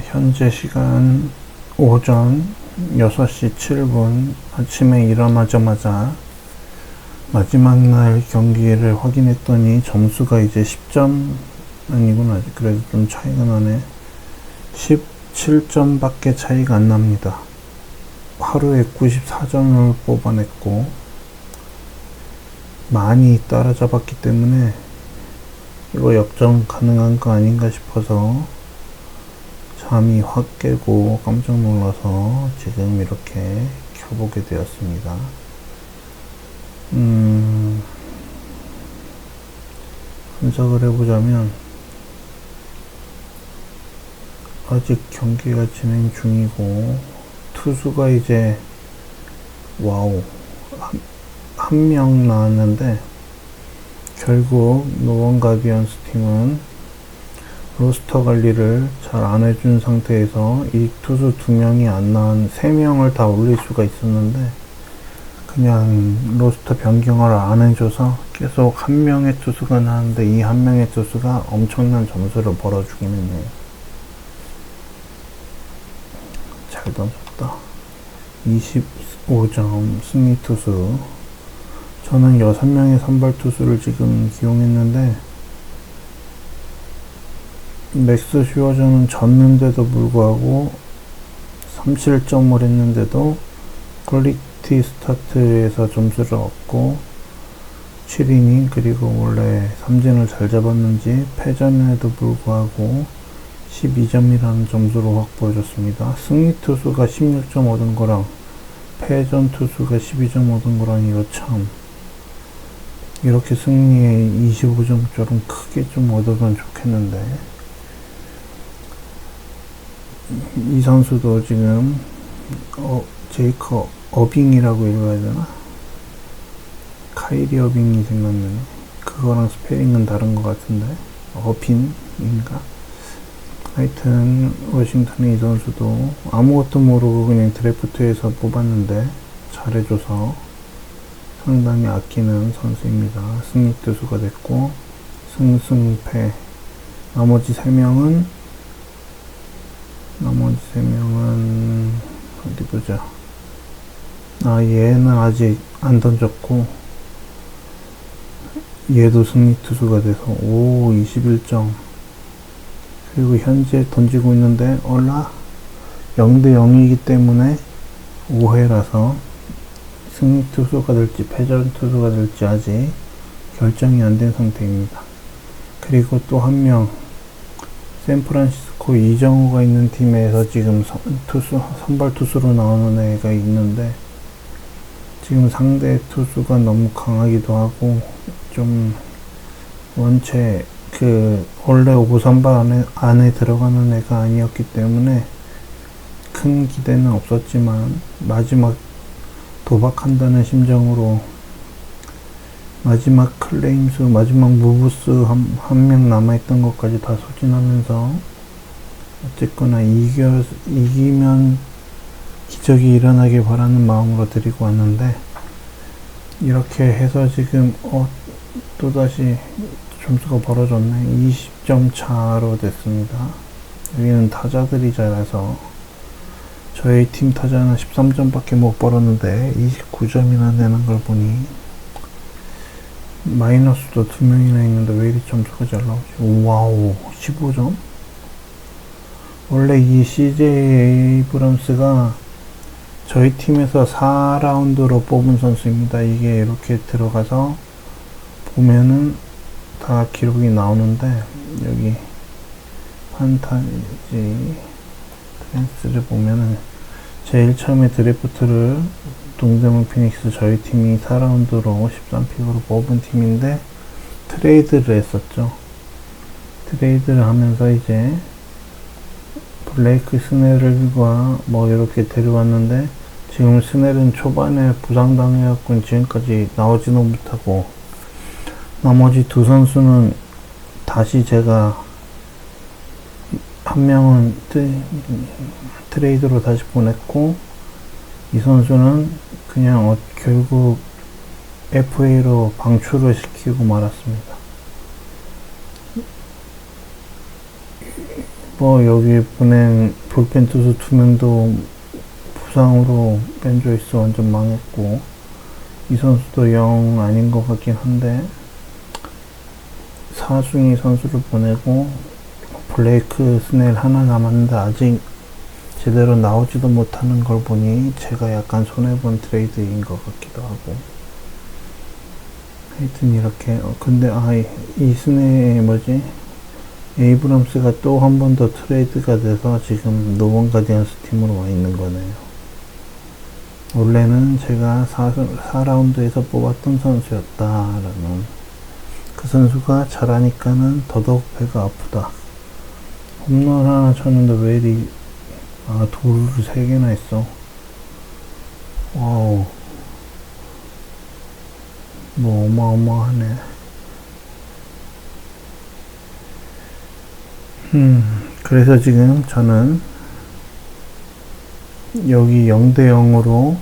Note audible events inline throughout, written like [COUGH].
네, 현재 시간 오전 6시 7분 아침에 일어나자마자 마지막 날 경기를 확인했더니 점수가 이제 10점 아니구나. 그래도 좀 차이가 나네. 17점 밖에 차이가 안 납니다. 하루에 94점을 뽑아냈고 많이 따라잡았기 때문에 이거 역전 가능한 거 아닌가 싶어서 잠이 확 깨고 깜짝 놀라서 지금 이렇게 켜보게 되었습니다. 음, 분석을 해보자면 아직 경기가 진행 중이고 투수가 이제 와우 한명 나왔는데 결국 노원 가디언스 팀은 로스터 관리를 잘 안 해준 상태에서 이 투수 두 명이 안 나온 세 명을 다 올릴 수가 있었는데 그냥 로스터 변경을 안 해줘서 계속 한 명의 투수가 나왔는데 이 한 명의 투수가 엄청난 점수를 벌어주긴 했네요. 잘 던졌다. 25점 승리 투수. 저는 6명의 선발 투수를 지금 기용했는데 맥스 슈어저는 졌는데도 불구하고 3실점을 했는데도 퀄리티 스타트에서 점수를 얻고 7이닝 그리고 원래 삼진을 잘 잡았는지 패전에도 불구하고 12점이라는 점수로 확보해줬습니다. 승리 투수가 16점 얻은 거랑 패전 투수가 12점 얻은 거랑 이거 참 이렇게 승리에 25점처럼 크게 좀 얻으면 좋겠는데 이 선수도 지금 어, 제이커 어빙이라고 읽어야 되나? 카이리 어빙이 생각나네. 그거랑 스페링은 다른 것 같은데 어빈인가? 하여튼 워싱턴의 이 선수도 아무것도 모르고 그냥 드래프트에서 뽑았는데 잘해줘서 상당히 아끼는 선수입니다. 승리 투수가 됐고 승승패 나머지 3명은 나머지 3명은 어디 보자. 아 얘는 아직 안 던졌고 얘도 승리 투수가 돼서 오 21점. 그리고 현재 던지고 있는데 얼라? 0대 0이기 때문에 5회라서 승리 투수가 될지 패전 투수가 될지 아직 결정이 안 된 상태입니다. 그리고 또 한 명 샌프란시스 코 이정우가 있는 팀에서 지금 선, 투수 선발 투수로 나오는 애가 있는데 지금 상대 투수가 너무 강하기도 하고 좀 원체 그 원래 오구 선발 안에, 안에 들어가는 애가 아니었기 때문에 큰 기대는 없었지만 마지막 도박한다는 심정으로 마지막 클레임수, 마지막 무브수 한, 한명 남아있던 것까지 다 소진하면서 어쨌거나 이겨, 이기면 기적이 일어나길 바라는 마음으로 드리고 왔는데 이렇게 해서 지금 어, 또다시 점수가 벌어졌네 20점 차로 됐습니다 여기는 타자들이 잘해서 저희 팀 타자는 13점 밖에 못 벌었는데 29점이나 내는 걸 보니 마이너스도 두 명이나 있는데 왜 이리 점수가 잘 나오지? 와우 15점? 원래 이 CJ 에이브럼스가 저희 팀에서 4라운드로 뽑은 선수입니다. 이게 이렇게 들어가서 보면은 다 기록이 나오는데 여기 판타지 트랜스를 보면은 제일 처음에 드래프트를 동대문 피닉스 저희 팀이 4라운드로 13픽으로 뽑은 팀인데 트레이드를 했었죠. 트레이드를 하면서 이제 블레이크 스넬과 뭐 이렇게 데려왔는데 지금 스넬은 초반에 부상당해갖고 지금까지 나오지는 못하고 나머지 두 선수는 다시 제가 한 명은 트레이드로 다시 보냈고 이 선수는 그냥 어, 결국 FA로 방출을 시키고 말았습니다. 뭐 여기 보낸 볼펜 투수 두 명도 부상으로 벤 조이스 완전 망했고 이 선수도 영 아닌 것 같긴 한데 사중이 선수를 보내고 블레이크 스넬 하나 남았는데 아직 제대로 나오지도 못하는 걸 보니 제가 약간 손해본 트레이드인 것 같기도 하고. 하여튼 이렇게 어, 근데 아이 이 스넬 뭐지 에이브람스가 또 한 번 더 트레이드가 돼서 지금 노번 가디언스 팀으로 와 있는 거네요. 원래는 제가 4, 4라운드에서 뽑았던 선수였다라는 그 선수가 잘하니까는 더더욱 배가 아프다. 홈런 하나 쳤는데 왜 이리 아 도루를 세 개나 했어. 와우 뭐 어마어마하네. 음, 그래서 지금 저는 여기 0대 0으로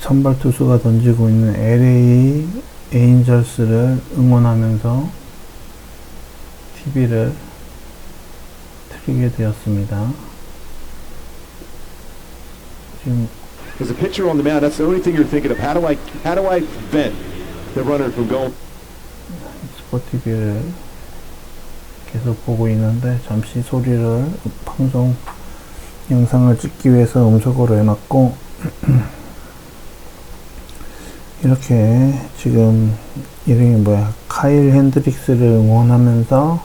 선발 투수가 던지고 있는 LA 에인절스를 응원하면서 TV를 틀게 되었습니다. 지금 As a pitcher on the mound, that's the only thing you're thinking of. How do I, how do I prevent the runner from going? 스포티비를 계속 보고 있는데 잠시 소리를 방송 영상을 찍기 위해서 음속으로 해놨고 [CLEARS THROAT] 이렇게 지금 이름이 뭐야? 카일 핸드릭스를 응원하면서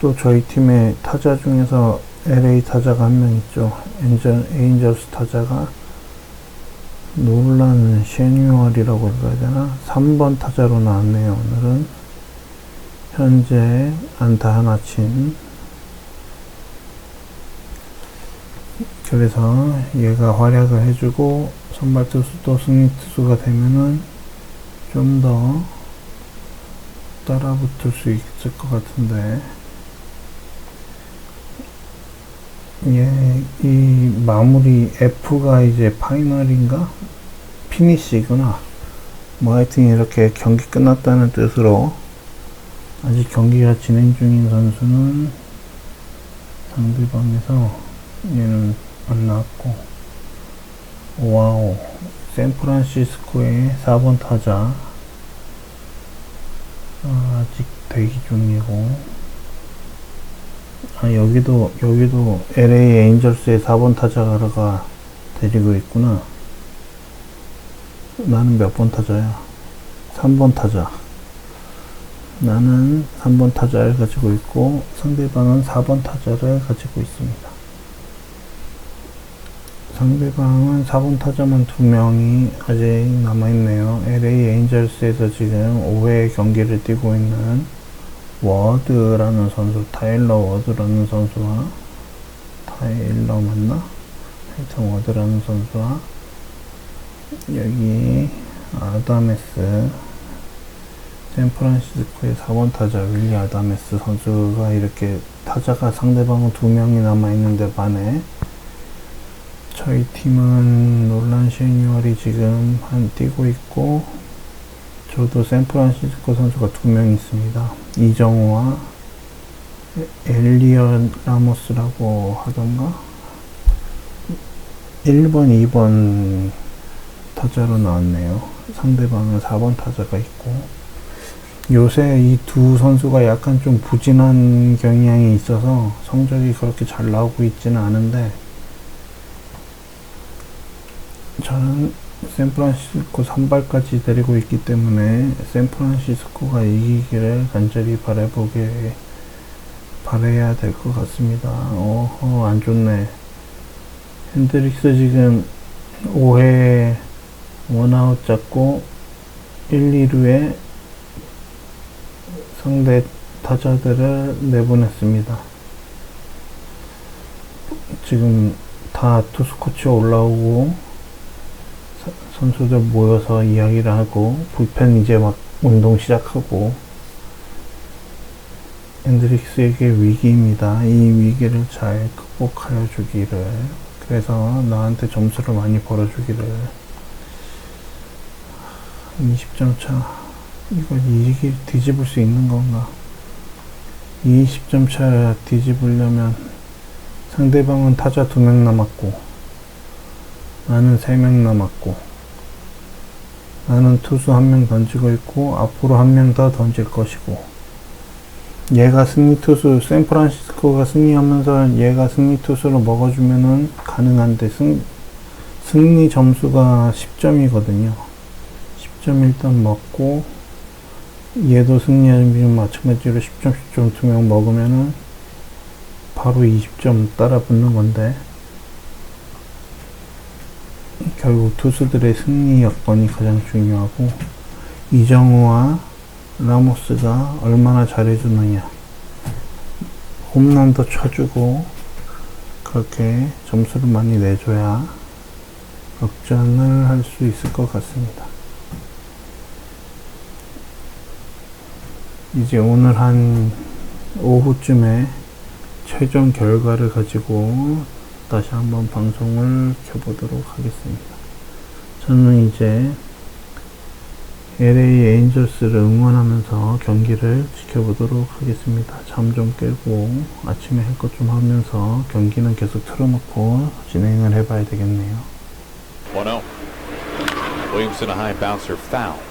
또 저희 팀의 타자 중에서 LA 타자가 한 명 있죠. 엔젤, 에인절스 타자가 놀란 셰뉴얼이라고 해야 되나? 3번 타자로 나왔네요 오늘은 현재 안타 하나 친 그래서 얘가 활약을 해주고 선발 투수도 승리 투수가 되면은 좀 더 따라붙을 수 있을 것 같은데 예, 이 마무리 F가 이제 파이널인가? 피니시구나. 뭐 하여튼 이렇게 경기 끝났다는 뜻으로 아직 경기가 진행 중인 선수는 상대방에서 얘는 안 나왔고 와우 샌프란시스코의 4번 타자 아, 아직 대기 중이고 아 여기도 여기도 LA 에인절스의 4번 타자가 데리고 있구나. 나는 몇 번 타자야? 3번 타자 나는 3번 타자를 가지고 있고 상대방은 4번 타자를 가지고 있습니다. 상대방은 4번 타자만 두 명이 아직 남아있네요. LA 에인절스에서 지금 5회 경기를 뛰고 있는 워드라는 선수, 타일러 워드라는 선수와 타일러 맞나? 하여튼 워드라는 선수와 여기 아다메스 샌프란시스코의 4번 타자 윌리 아다메스 선수가 이렇게 타자가 상대방은 두 명이 남아있는데 반해 저희 팀은 놀란 쉐뉴얼이 지금 한 뛰고 있고 저도 샌프란시스코 선수가 두 명 있습니다. 이정우와 엘리언 라모스라고 하던가 1번, 2번 타자로 나왔네요. 상대방은 4번 타자가 있고 요새 이 두 선수가 약간 좀 부진한 경향이 있어서 성적이 그렇게 잘 나오고 있지는 않은데 저는 샌프란시스코 선발까지 데리고 있기 때문에 샌프란시스코가 이기기를 간절히 바라보게 바래야 될 것 같습니다. 어허 안 좋네. 핸드릭스 지금 5회 원아웃 잡고 1, 2루에 상대 타자들을 내보냈습니다. 지금 다 투수 코치 올라오고 사- 선수들 모여서 이야기를 하고 불펜 이제 막 운동 시작하고 앤드릭스에게 위기입니다. 이 위기를 잘 극복하여 주기를 그래서 나한테 점수를 많이 벌어주기를 20점 차 이걸 이기 뒤집을 수 있는 건가? 20점 차 뒤집으려면 상대방은 타자 2명 남았고 나는 3명 남았고 나는 투수 1명 던지고 있고 앞으로 1명 더 던질 것이고. 얘가 승리 투수 샌프란시스코가 승리하면서 얘가 승리 투수로 먹어주면은 가능한데 승, 승리 점수가 10점이거든요. 10점 일단 먹고 얘도 승리하면 마찬가지로 10점 10점 두 명 먹으면은 바로 20점 따라 붙는 건데 결국 투수들의 승리 여건이 가장 중요하고 이정우와 라모스가 얼마나 잘해주느냐 홈런도 쳐주고 그렇게 점수를 많이 내줘야 역전을 할 수 있을 것 같습니다. 이제 오늘 한 오후쯤에 최종 결과를 가지고 다시 한번 방송을 켜보도록 하겠습니다. 저는 이제 LA 에인절스를 응원하면서 경기를 지켜보도록 하겠습니다. 잠 좀 깨고 아침에 할 것 좀 하면서 경기는 계속 틀어놓고 진행을 해봐야 되겠네요. 1 0. Williamson a high bouncer foul.